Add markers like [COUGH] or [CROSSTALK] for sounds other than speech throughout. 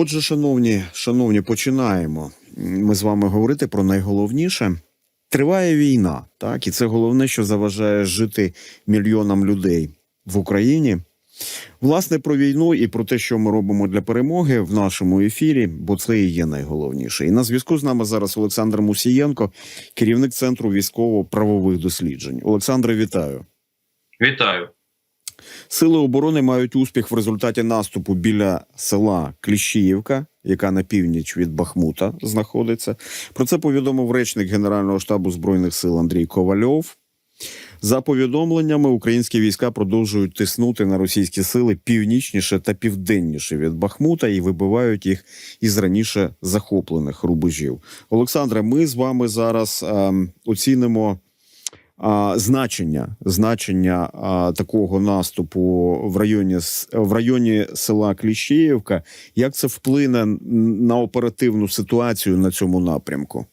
Отже, шановні, шановні, починаємо. Ми з вами говорити про найголовніше. Триває війна, так і це головне, що заважає жити мільйонам людей в Україні. Власне, про війну і про те, що ми робимо для перемоги в нашому ефірі, бо це і є найголовніше. І на зв'язку з нами зараз Олександр Мусієнко, керівник центру військово-правових досліджень. Олександре, вітаю. Вітаю. Сили оборони мають успіх в результаті наступу біля села Кліщіївка, яка на північ від Бахмута знаходиться. Про це повідомив речник Генерального штабу збройних сил Андрій Ковальов. За повідомленнями, українські війська продовжують тиснути на російські сили північніше та південніше від Бахмута і вибивають їх із раніше захоплених рубежів. Олександре, ми з вами зараз ем, оцінимо а, значення значення а, такого наступу в районі в районі села Кліщіївка. Як це вплине на оперативну ситуацію на цьому напрямку?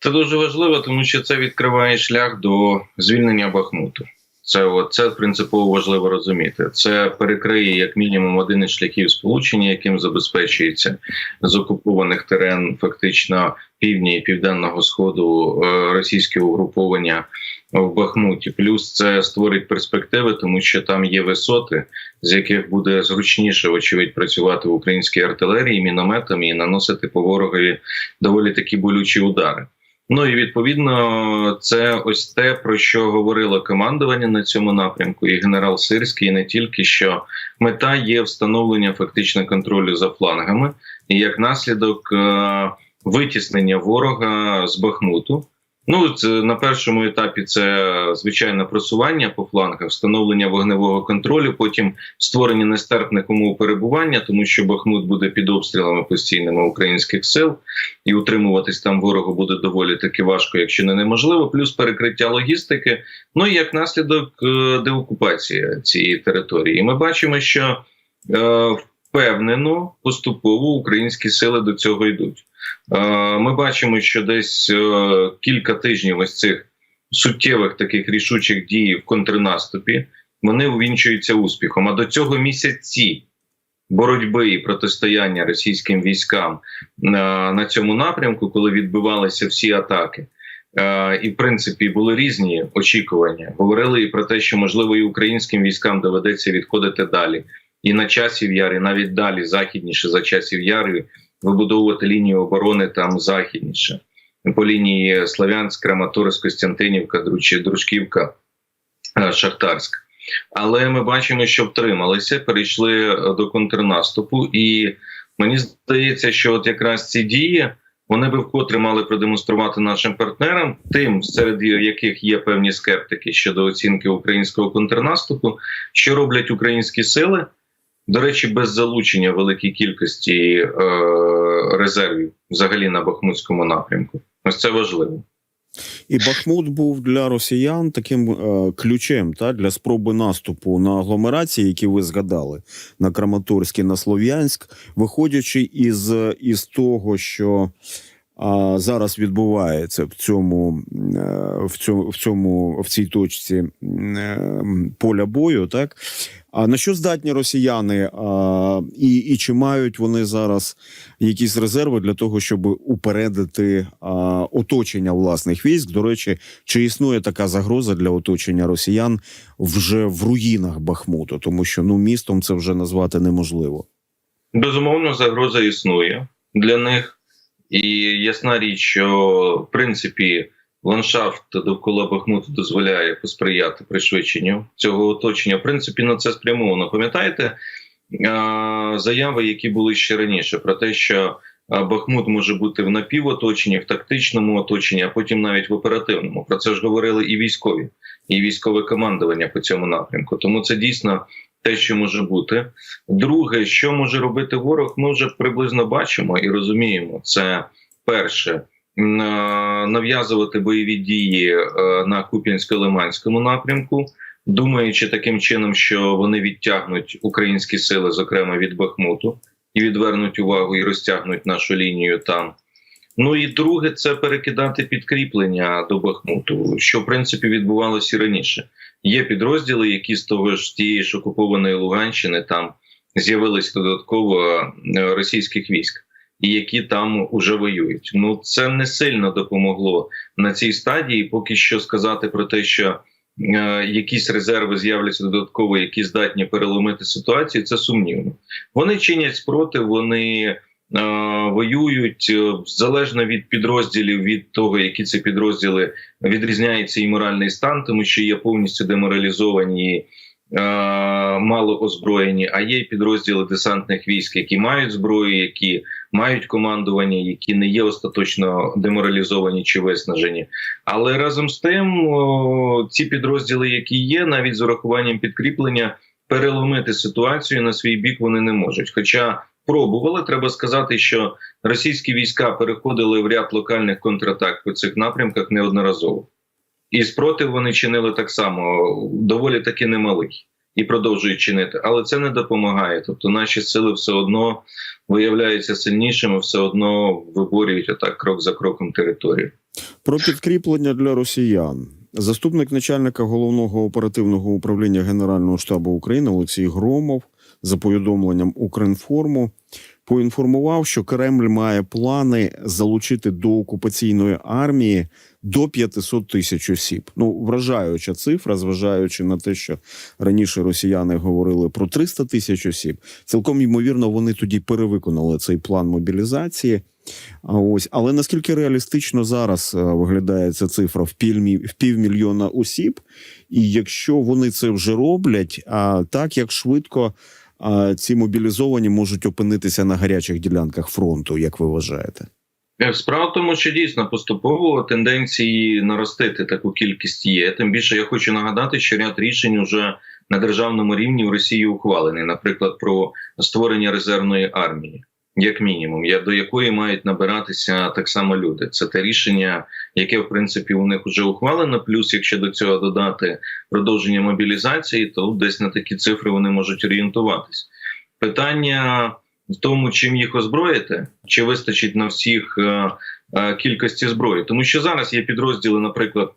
Це дуже важливо, тому що це відкриває шлях до звільнення Бахмуту. Це от, це принципово важливо розуміти. Це перекриє як мінімум один із шляхів сполучення, яким забезпечується з окупованих терен фактично півдня і південного сходу е, російське угруповання в Бахмуті. Плюс це створить перспективи, тому що там є висоти, з яких буде зручніше, вочевидь, працювати в українській артилерії, мінометами і наносити по ворогові доволі такі болючі удари. Ну і відповідно, це ось те, про що говорило командування на цьому напрямку, і генерал Сирський, і не тільки що мета є встановлення фактично контролю за флангами, і як наслідок е, витіснення ворога з Бахмуту. Ну, це на першому етапі це звичайне просування по флангах, встановлення вогневого контролю, потім створення нестерпних умов перебування, тому що Бахмут буде під обстрілами постійними українських сил, і утримуватись там ворогу буде доволі таки важко, якщо не неможливо. Плюс перекриття логістики. Ну і як наслідок е, деокупація цієї території. І ми бачимо, що е, впевнено поступово українські сили до цього йдуть. Е, Ми бачимо, що десь е, кілька тижнів ось цих суттєвих таких рішучих дій в контрнаступі вони увінчуються успіхом. А до цього місяці боротьби і протистояння російським військам е, на цьому напрямку, коли відбивалися всі атаки. І в принципі були різні очікування. Говорили і про те, що можливо і українським військам доведеться відходити далі, і на часів яри, навіть далі західніше за часів яри, вибудовувати лінію оборони там західніше по лінії Слов'янськ, Краматорськ, Костянтинівка, Дружківка, е, Шахтарськ. Але ми бачимо, що втрималися, перейшли е, до контрнаступу, і мені здається, що от якраз ці дії вони би вкотре мали продемонструвати нашим партнерам, тим, серед яких є певні скептики щодо оцінки українського контрнаступу, що роблять українські сили. До речі, без залучення великій кількості е, резервів взагалі на Бахмутському напрямку. Ось це важливо. І Бахмут був для росіян таким е, ключем та для спроби наступу на агломерації, які ви згадали на Краматорськ і на Слов'янськ, виходячи із, із того, що а, зараз відбувається в цьому, е, в цьому, в цьому в цій точці е, поля бою, так а на що здатні росіяни, а, і, і чи мають вони зараз якісь резерви для того, щоб упередити а, оточення власних військ? До речі, чи існує така загроза для оточення росіян вже в руїнах Бахмуту, тому що ну містом це вже назвати неможливо. Безумовно, загроза існує для них, і ясна річ, що в принципі ландшафт довкола Бахмуту дозволяє посприяти пришвидшенню цього оточення. В принципі, на це спрямовано. Пам'ятаєте заяви, які були ще раніше, про те, що Бахмут може бути в напівоточенні, в тактичному оточенні, а потім навіть в оперативному. Про це ж говорили і військові, і військове командування по цьому напрямку. Тому це дійсно те, що може бути. Друге, що може робити ворог, ми вже приблизно бачимо і розуміємо. Це перше е, нав'язувати бойові дії е, на Куп'янсько-Лиманському напрямку, думаючи таким чином, що вони відтягнуть українські сили, зокрема від Бахмуту, і відвернуть увагу і розтягнуть нашу лінію там. Ну і друге, це перекидати підкріплення до Бахмуту, що в принципі відбувалося і раніше. Є підрозділи, які з того ж тієї ж окупованої Луганщини там з'явились додатково е, російських військ, і які там уже воюють. Ну це не сильно допомогло на цій стадії. Поки що сказати про те, що е, якісь резерви з'являться додатково, які здатні переломити ситуацію, це сумнівно. Вони чинять спротив, вони воюють е, залежно від підрозділів, від того, які це підрозділи відрізняється і моральний стан, тому що є повністю деморалізовані. е, Мало озброєні, а є підрозділи десантних військ, які мають зброю, які мають командування, які не є остаточно деморалізовані чи виснажені. Але разом з тим, ці підрозділи, які є, навіть з урахуванням підкріплення, переломити ситуацію на свій бік вони не можуть. Хоча пробували, треба сказати, що російські війська переходили в ряд локальних контратак по цих напрямках неодноразово. І спротив вони чинили так само, доволі таки немалий, і продовжують чинити. Але це не допомагає. Тобто наші сили все одно виявляються сильнішими, все одно виборюють отак крок за кроком територію. Про підкріплення для росіян. Заступник начальника головного оперативного управління Генерального штабу України Олексій Громов за повідомленням Укрінформу поінформував, що Кремль має плани залучити до окупаційної армії до 500 тисяч осіб. Ну вражаюча цифра, зважаючи на те, що раніше росіяни говорили про 300 тисяч осіб. Цілком ймовірно, вони тоді перевиконали цей план мобілізації. А ось, але наскільки реалістично зараз е, виглядає ця цифра в півмі, в півмільйона осіб, і якщо вони це вже роблять, а так як швидко ці мобілізовані можуть опинитися на гарячих ділянках фронту, як ви вважаєте? Е, Справа в тому, що дійсно поступово тенденції наростити таку кількість є. Тим більше я хочу нагадати, що ряд рішень уже на державному рівні в Росії ухвалений, наприклад, про створення резервної армії, як мінімум, я до якої мають набиратися так само люди. Це те рішення, яке в принципі у них вже ухвалено. Плюс, якщо до цього додати продовження мобілізації, то десь на такі цифри вони можуть орієнтуватись. Питання в тому, чим їх озброїти, чи вистачить на всіх е, е, кількості зброї, тому що зараз є підрозділи, наприклад,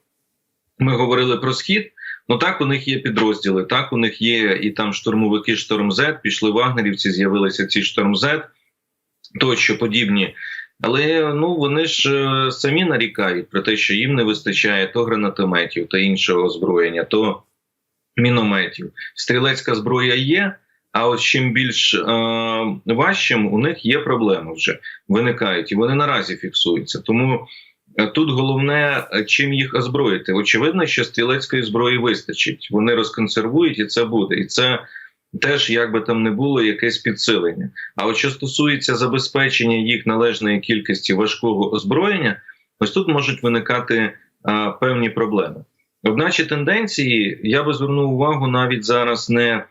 ми говорили про схід. Ну так у них є підрозділи. Так у них є і там штурмовики Шторм З, пішли вагнерівці, з'явилися ці Шторм З, тощо подібні. Але ну вони ж е, самі нарікають про те, що їм не вистачає то гранатометів, то іншого озброєння, то мінометів. Стрілецька зброя є. А от чим більш е, важчим, у них є проблеми вже виникають, і вони наразі фіксуються. Тому е, тут головне, е, чим їх озброїти. Очевидно, що стрілецької зброї вистачить. Вони розконсервують, і це буде. І це теж, як би там не було, якесь підсилення. А от що стосується забезпечення їх належної кількості важкого озброєння, ось тут можуть виникати е, певні проблеми. Одначе тенденції я би звернув увагу навіть зараз не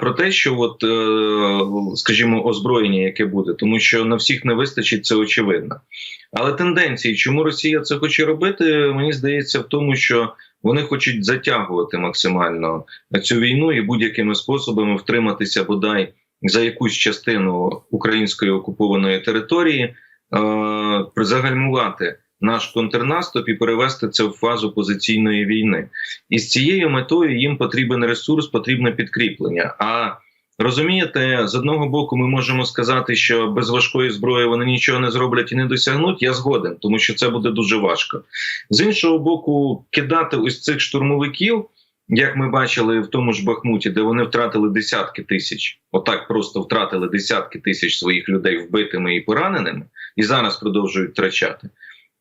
про те, що от, е, скажімо, озброєння, яке буде, тому що на всіх не вистачить, це очевидно. Але тенденції, чому Росія це хоче робити, мені здається, в тому, що вони хочуть затягувати максимально цю війну і будь-якими способами втриматися бодай за якусь частину української окупованої території, е, загальмувати наш контрнаступ і перевести це в фазу позиційної війни. І з цією метою їм потрібен ресурс, потрібне підкріплення. А розумієте, з одного боку, ми можемо сказати, що без важкої зброї вони нічого не зроблять і не досягнуть. Я згоден, тому що це буде дуже важко. З іншого боку, кидати ось цих штурмовиків. Як ми бачили в тому ж Бахмуті, де вони втратили десятки тисяч, отак просто втратили десятки тисяч своїх людей вбитими і пораненими, і зараз продовжують втрачати.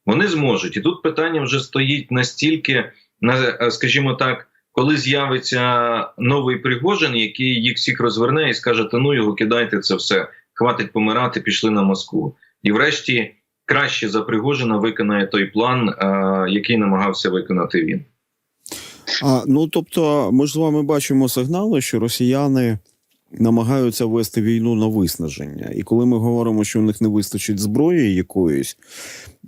Вони зможуть, і тут питання вже стоїть настільки, на скажімо так, коли з'явиться новий Пригожин, який їх всіх розверне і скаже: Та ну його кидайте це все, хватить помирати, пішли на Москву. І врешті краще за Пригожина виконає той план, е, який намагався виконати він. А, ну тобто, ми ж з вами бачимо сигнали, що росіяни намагаються вести війну на виснаження. І коли ми говоримо, що у них не вистачить зброї якоїсь,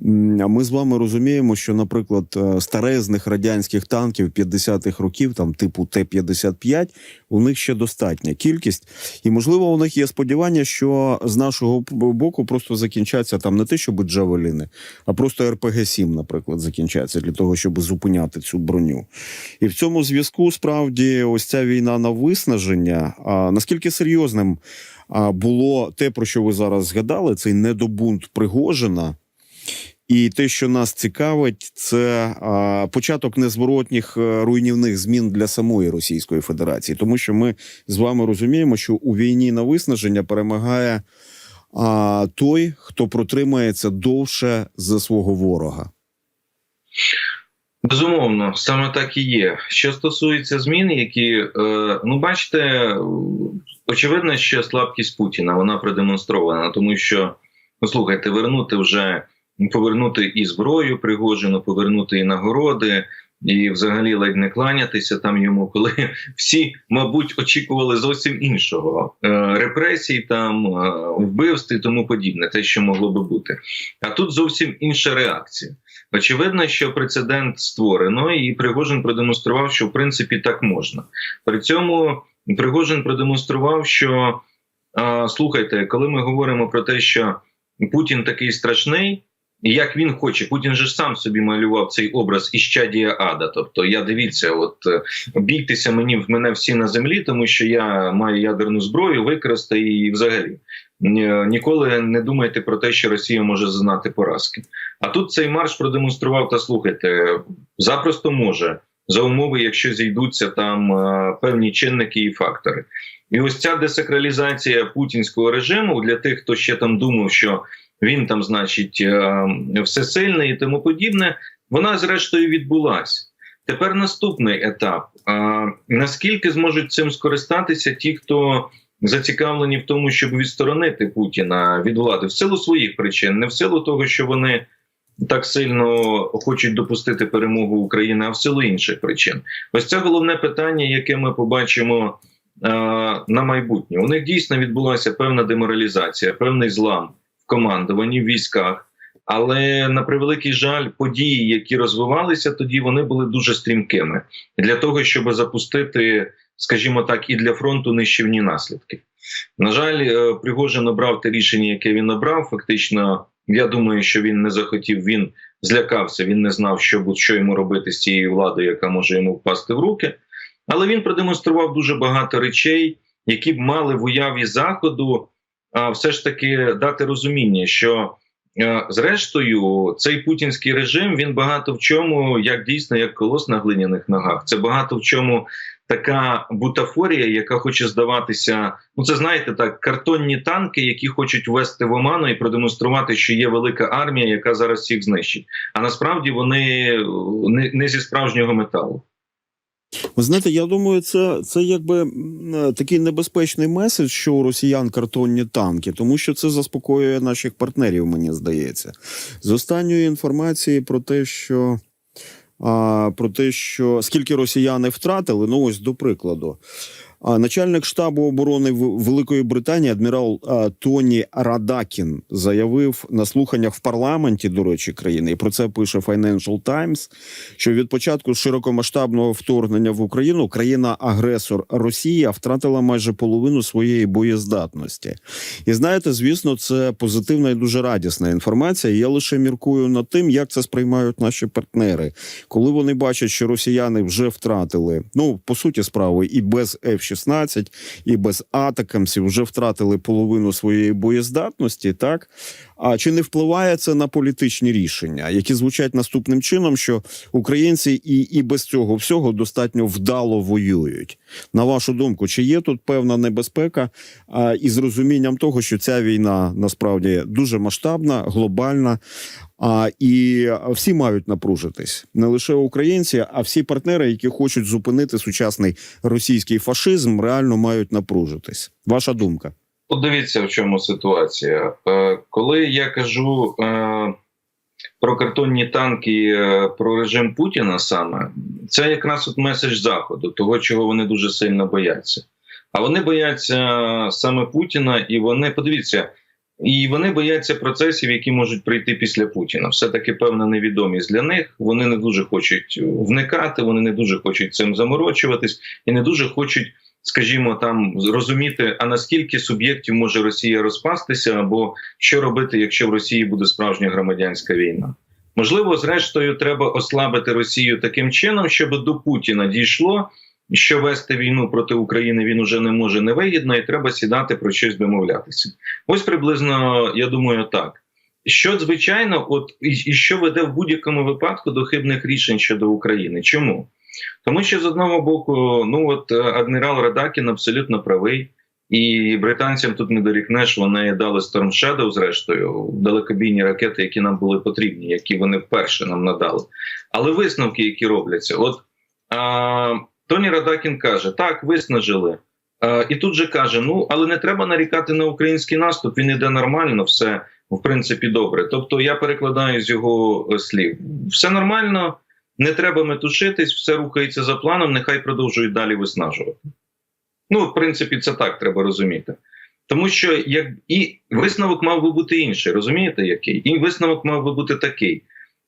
ми з вами розуміємо, що, наприклад, е, старезних радянських танків 50-х років, там типу Т-55, у них ще достатня кількість, і можливо, у них є сподівання, що з нашого боку просто закінчаться там не те, щоб джавеліни, а просто РПГ-7, наприклад, закінчаться для того, щоб зупиняти цю броню. І в цьому зв'язку справді ось ця війна на виснаження. А наскільки серйозним було те, про що ви зараз згадали, цей недобунт Пригожина. І те, що нас цікавить, це початок незворотніх е, руйнівних змін для самої Російської Федерації, тому що ми з вами розуміємо, що у війні на виснаження перемагає а, той, хто протримається довше за свого ворога. Безумовно, саме так і є. Що стосується змін, які е, ну бачите, очевидно, що слабкість Путіна вона продемонстрована, тому що ну слухайте, вернути вже повернути і зброю Пригожину, повернути і нагороди, і взагалі ледь не кланятися там йому, коли [LAUGHS] всі, мабуть, очікували зовсім іншого е, репресій, там е, вбивств і тому подібне, те, що могло би бути. А тут зовсім інша реакція. Очевидно, що прецедент створено, і Пригожин продемонстрував, що в принципі так можна. При цьому Пригожин продемонстрував, що слухайте, коли ми говоримо про те, що Путін такий страшний, як він хоче, Путін же ж сам собі малював цей образ іщадія ада. Тобто, я дивіться, от е, бійтеся мені в мене всі на землі, тому що я маю ядерну зброю, використати її взагалі. Ніколи не думайте про те, що Росія може зазнати поразки. А тут цей марш продемонстрував та слухайте, запросто може за умови, якщо зійдуться там е, певні чинники і фактори. І ось ця десакралізація путінського режиму для тих, хто ще там думав, що він там, значить, е, всесильний і тому подібне, вона зрештою відбулася. Тепер наступний етап: А, наскільки зможуть цим скористатися ті, хто зацікавлені в тому, щоб відсторонити Путіна від влади в силу своїх причин, не в силу того, що вони так сильно хочуть допустити перемогу України, а в силу інших причин. Ось це головне питання, яке ми побачимо е, на майбутнє. У них дійсно відбулася певна деморалізація, певний злам командуванні в військах. Але на превеликий жаль, події, які розвивалися тоді, вони були дуже стрімкими для того, щоб запустити, скажімо так, і для фронту нищівні наслідки. На жаль, е, Пригожин обрав те рішення, яке він обрав. Фактично, я думаю, що він не захотів, він злякався, він не знав, що, що йому робити з цією владою, яка може йому впасти в руки. Але він продемонстрував дуже багато речей, які б мали в уяві заходу, все ж таки дати розуміння, що е, зрештою цей путінський режим він багато в чому, як дійсно, як колос на глиняних ногах. Це багато в чому така бутафорія, яка хоче здаватися. Ну, це знаєте, так картонні танки, які хочуть ввести в оману і продемонструвати, що є велика армія, яка зараз всіх знищить. А насправді вони е, не, не зі справжнього металу. Ви знаєте, я думаю, це, це якби е, такий небезпечний меседж, що у росіян картонні танки, тому що це заспокоює наших партнерів, мені здається. З останньої інформації про те, що. А, про те, що скільки росіяни втратили, ну ось до прикладу. Начальник штабу оборони Великої Британії адмірал Тоні Радакін заявив на слуханнях в парламенті, до речі, країни, і про це пише Financial Times, що від початку широкомасштабного вторгнення в Україну країна-агресор Росія втратила майже половину своєї боєздатності. І знаєте, звісно, це позитивна і дуже радісна інформація. Я лише міркую над тим, як це сприймають наші партнери, коли вони бачать, що росіяни вже втратили, ну по суті, справи і без F-16, і без атакамсів вже втратили половину своєї боєздатності, так. А чи не впливає це на політичні рішення, які звучать наступним чином, що українці і, і без цього всього достатньо вдало воюють? На вашу думку, чи є тут певна небезпека а, із розумінням того, що ця війна насправді дуже масштабна, глобальна, а, і всі мають напружитись не лише українці, а всі партнери, які хочуть зупинити сучасний російський фашизм, реально мають напружитись. Ваша думка? От дивіться, в чому ситуація. Е, Коли я кажу е, про картонні танки, е, про режим Путіна саме, це якраз от меседж Заходу, того, чого вони дуже сильно бояться. А вони бояться саме Путіна, і вони подивіться, І вони бояться процесів, які можуть прийти після Путіна. Все таки певна невідомість для них. Вони не дуже хочуть вникати, вони не дуже хочуть цим заморочуватись і не дуже хочуть, скажімо, там розуміти, а наскільки суб'єктів може Росія розпастися, або що робити, якщо в Росії буде справжня громадянська війна. Можливо, зрештою, треба ослабити Росію таким чином, щоб до Путіна дійшло, що вести війну проти України він уже не може невигідно, і треба сідати про щось домовлятися. Ось приблизно, я думаю, так. Що звичайно, от і що веде в будь-якому випадку до хибних рішень щодо України? Чому? Тому що з одного боку, ну от е, адмірал Радакін абсолютно правий, і британцям тут не дорікнеш, вони дали Storm Shadow, зрештою, далекобійні ракети, які нам були потрібні, які вони вперше нам надали. Але висновки, які робляться, от а, Тоні Радакін каже: так, виснажили. А, і тут же каже: ну але не треба нарікати на український наступ. Він іде нормально, все в принципі добре. Тобто, я перекладаю з його е, слів: все нормально, не треба метушитись, все рухається за планом. Нехай продовжують далі виснажувати. Ну, в принципі, це так треба розуміти. Тому що як і висновок мав би бути інший, розумієте, який? І висновок мав би бути такий.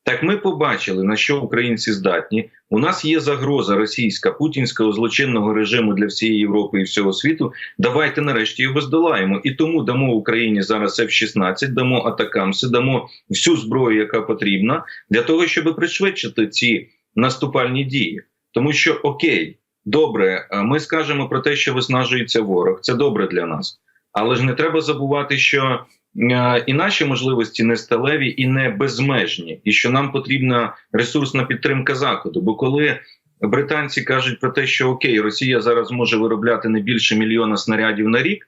Так ми побачили, на що українці здатні. У нас є загроза російська путінського злочинного режиму для всієї Європи і всього світу. Давайте нарешті його здолаємо. І тому дамо Україні зараз F-16, дамо атакамси, дамо всю зброю, яка потрібна, для того, щоб пришвидшити ці наступальні дії. Тому що окей, добре, ми скажемо про те, що виснажується ворог. Це добре для нас, але ж не треба забувати, що е, і наші можливості не сталеві і не безмежні, і що нам потрібна ресурсна підтримка заходу. Бо коли британці кажуть про те, що окей, Росія зараз може виробляти не більше мільйона снарядів на рік.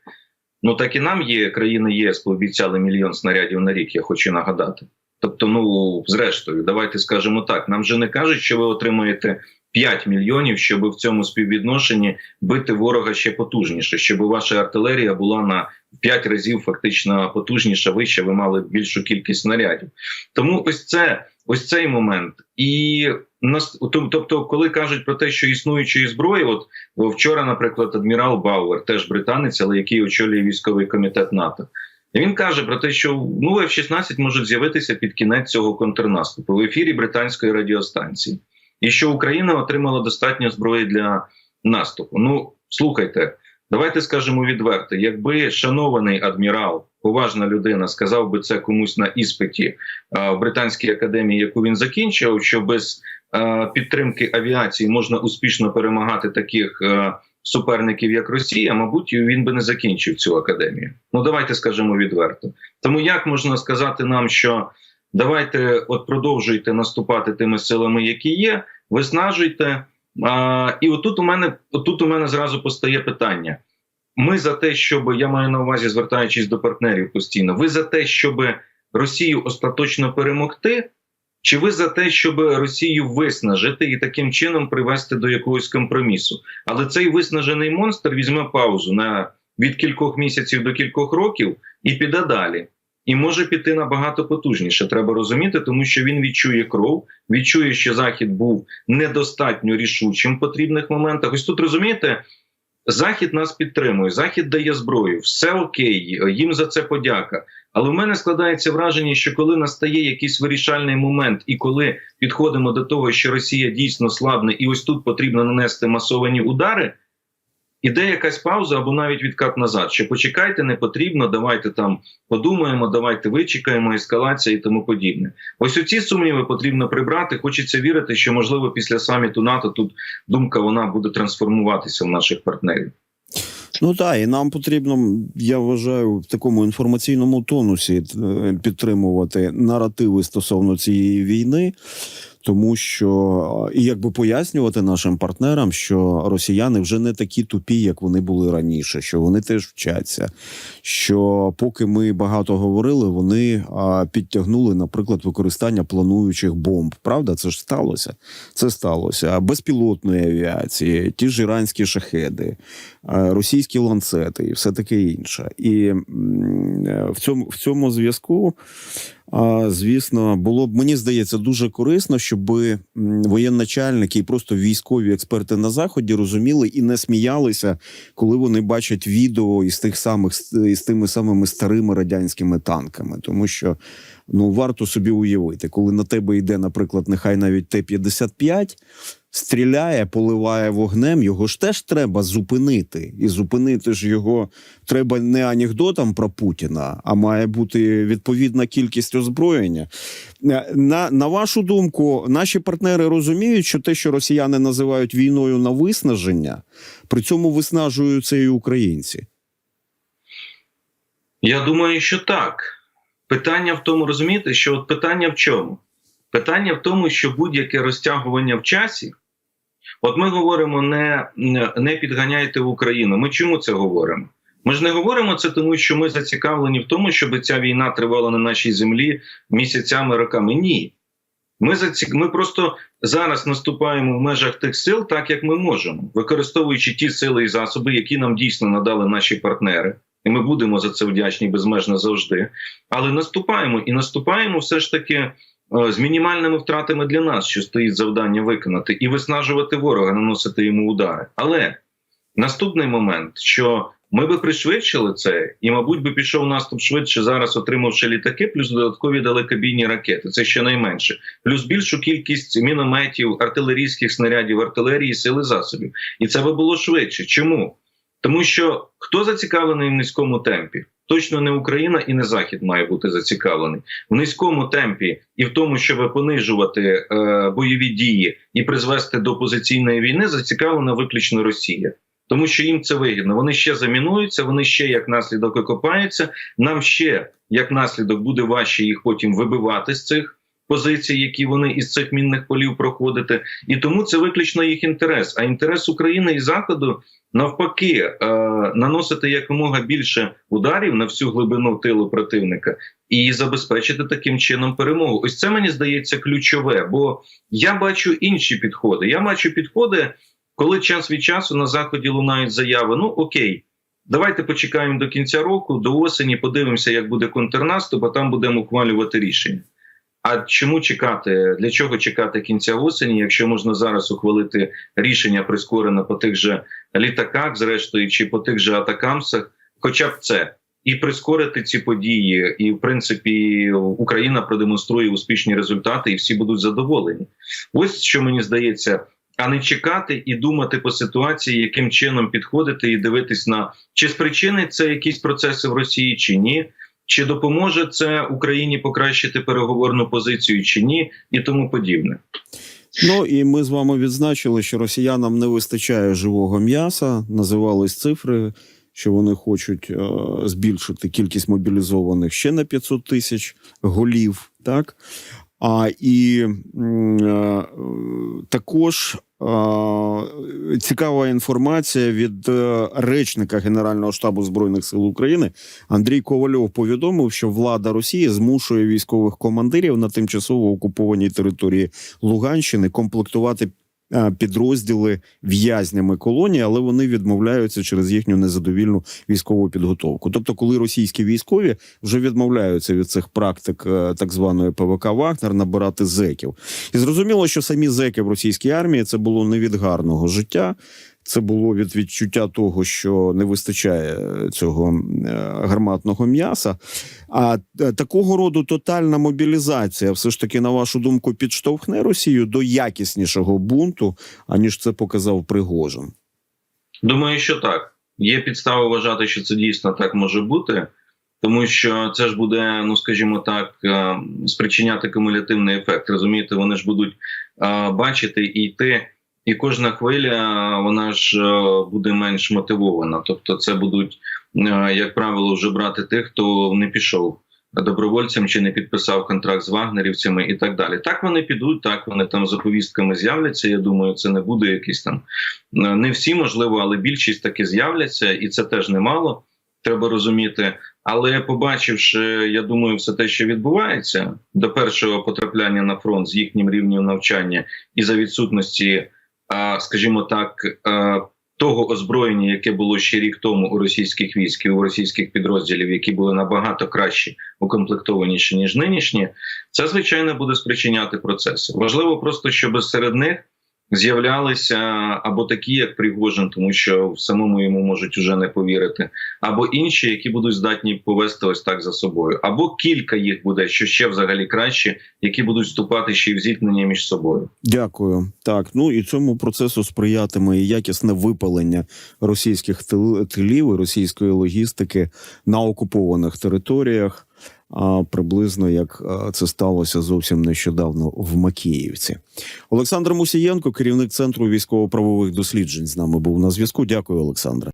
Ну так і нам є країни ЄС пообіцяли мільйон снарядів на рік. Я хочу нагадати. Тобто, ну зрештою, давайте скажемо так: нам же не кажуть, що ви отримуєте 5 мільйонів, щоб в цьому співвідношенні бити ворога ще потужніше, щоб ваша артилерія була на 5 разів фактично потужніша, вища. Ви мали більшу кількість снарядів. Тому ось це ось цей момент. І тобто, коли кажуть про те, що існуючої зброї, от вчора, наприклад, адмірал Бауер, теж британець, але який очолює військовий комітет НАТО. Він каже про те, що ну F-16 можуть з'явитися під кінець цього контрнаступу в ефірі британської радіостанції, і що Україна отримала достатньо зброї для наступу. Ну слухайте, давайте скажемо відверто: якби шанований адмірал, поважна людина, сказав би це комусь на іспиті а, в британській академії, яку він закінчив, що без а, підтримки авіації можна успішно перемагати таких. А, суперників, як Росія, мабуть, він би не закінчив цю академію. Ну давайте скажемо відверто. Тому як можна сказати нам, що давайте от продовжуйте наступати тими силами, які є, виснажуйте. А, І отут у мене отут у мене зразу постає питання. Ми за те, щоб я маю на увазі, звертаючись до партнерів постійно, ви за те, щоб Росію остаточно перемогти. Чи ви за те, щоб Росію виснажити і таким чином привести до якогось компромісу? Але цей виснажений монстр візьме паузу на від кількох місяців до кількох років і піде далі. І може піти набагато потужніше. Треба розуміти, тому що він відчує кров, відчує, що захід був недостатньо рішучим в потрібних моментах. Ось тут розумієте, захід нас підтримує, захід дає зброю, все окей, їм за це подяка. Але в мене складається враження, що коли настає якийсь вирішальний момент, і коли підходимо до того, що Росія дійсно слабне, і ось тут потрібно нанести масовані удари, іде якась пауза або навіть відкат назад. Що почекайте, не потрібно, давайте там подумаємо, давайте вичекаємо, ескалація і тому подібне. Ось оці сумніви потрібно прибрати. Хочеться вірити, що можливо після саміту НАТО тут думка вона буде трансформуватися в наших партнерів. Ну так, і нам потрібно, я вважаю, в такому інформаційному тонусі е, підтримувати наративи стосовно цієї війни, тому що і якби пояснювати нашим партнерам, що росіяни вже не такі тупі, як вони були раніше, що вони теж вчаться. Що поки ми багато говорили, вони підтягнули, наприклад, використання плануючих бомб. Правда, це ж сталося. Це сталося безпілотної авіації, ті ж іранські шахеди, російські ланцети і все таке інше. І в цьому в цьому зв'язку. Звісно, було б мені здається дуже корисно, щоб воєначальники і просто військові експерти на заході розуміли і не сміялися, коли вони бачать відео із тих самих із тими самими старими радянськими танками, тому що ну варто собі уявити, коли на тебе йде, наприклад, нехай навіть Т-55, стріляє, поливає вогнем, його ж теж треба зупинити. І зупинити ж його треба не анекдотом про Путіна, а має бути відповідна кількість озброєння. Е, На, на вашу думку, наші партнери розуміють, що те, що росіяни називають війною на виснаження, при цьому виснажуються і українці. Я думаю, що так. Питання в тому, розумієте, що от питання в чому? Питання в тому, що будь-яке розтягування в часі. От ми говоримо не, не підганяйте Україну. Ми чому це говоримо? Ми ж не говоримо це тому, що ми зацікавлені в тому, щоб ця війна тривала на нашій землі місяцями, роками. Ні. Ми заці... ми просто зараз наступаємо в межах тих сил, так як ми можемо, використовуючи ті сили і засоби, які нам дійсно надали наші партнери. І ми будемо за це вдячні безмежно завжди. Але наступаємо і наступаємо все ж таки з мінімальними втратами для нас, що стоїть завдання виконати, і виснажувати ворога, наносити йому удари. Але наступний момент, що ми би пришвидшили це, і, мабуть, би пішов наступ швидше зараз, отримавши літаки, плюс додаткові далекобійні ракети. Це щонайменше, плюс більшу кількість мінометів, артилерійських снарядів, артилерії, сили засобів. І це би було швидше. Чому? Тому що хто зацікавлений в низькому темпі? Точно не Україна і не Захід має бути зацікавлений в низькому темпі і в тому, щоб понижувати е, бойові дії і призвести до позиційної війни, зацікавлена виключно Росія. Тому що їм це вигідно. Вони ще замінуються, вони ще як наслідок окопаються. Нам ще як наслідок буде важче їх потім вибивати з цих позицій, які вони із цих мінних полів проходити. І тому це виключно їх інтерес. А інтерес України і Заходу навпаки е, наносити якомога більше ударів на всю глибину тилу противника і забезпечити таким чином перемогу. Ось це мені здається ключове, бо я бачу інші підходи. Я бачу підходи, коли час від часу на заході лунають заяви. Ну окей. Давайте почекаємо до кінця року, до осені, подивимося, як буде контрнаступ, а там будемо ухвалювати рішення. А чому чекати? Для чого чекати кінця осені, якщо можна зараз ухвалити рішення прискорено по тих же літаках, зрештою, чи по тих же атакамсах, хоча б це, і прискорити ці події, і в принципі Україна продемонструє успішні результати, і всі будуть задоволені. Ось що мені здається. А не чекати і думати по ситуації, яким чином підходити і дивитись на чи спричинить це якісь процеси в Росії, чи ні, чи допоможе це Україні покращити переговорну позицію, чи ні, і тому подібне. Ну і ми з вами відзначили, що росіянам не вистачає живого м'яса. Називались цифри, що вони хочуть е, збільшити кількість мобілізованих ще на 500 тисяч голів. Так а і е, також е, цікава інформація від е, речника Генерального штабу збройних сил України. Андрій Ковальов повідомив, що влада Росії змушує військових командирів на тимчасово окупованій території Луганщини комплектувати підрозділи в'язнями колонії, але вони відмовляються через їхню незадовільну військову підготовку. Тобто, коли російські військові вже відмовляються від цих практик е, так званої ПВК Вагнер набирати зеків, і зрозуміло, що самі зеки в російській армії це було не від гарного життя. Це було від відчуття того, що не вистачає цього е, гарматного м'яса. А е, такого роду тотальна мобілізація, все ж таки, на вашу думку, підштовхне Росію до якіснішого бунту, аніж це показав Пригожин. Думаю, що так. Є підстави вважати, що це дійсно так може бути, тому що це ж буде, ну скажімо так, е, спричиняти кумулятивний ефект. Розумієте, вони ж будуть е, бачити і йти. І кожна хвиля вона ж е, буде менш мотивована. Тобто, це будуть, е, як правило, вже брати тих, хто не пішов добровольцем чи не підписав контракт з вагнерівцями і так далі. Так вони підуть, так вони там за повістками з'являться. Я думаю, це не буде якийсь там е, не всі, можливо, але більшість таки з'являться, і це теж немало. Треба розуміти. Але побачивши, я думаю, все те, що відбувається до першого потрапляння на фронт з їхнім рівнем навчання і за відсутності, скажімо так, того озброєння, яке було ще рік тому у російських військ і у російських підрозділів, які були набагато краще укомплектованіші ніж нинішні, це звичайно буде спричиняти процеси. Важливо просто, щоб серед них з'являлися або такі, як Пригожин, тому що в самому йому можуть уже не повірити, або інші, які будуть здатні повести ось так за собою, або кілька їх буде, що ще взагалі краще, які будуть вступати ще й в зіткнення між собою. Дякую. Так, ну і цьому процесу сприятиме і якісне випалення російських тилів і російської логістики на окупованих територіях. А приблизно як це сталося зовсім нещодавно в Макіївці. Олександр Мусієнко, керівник центру військово-правових досліджень, з нами був на зв'язку. Дякую, Олександре.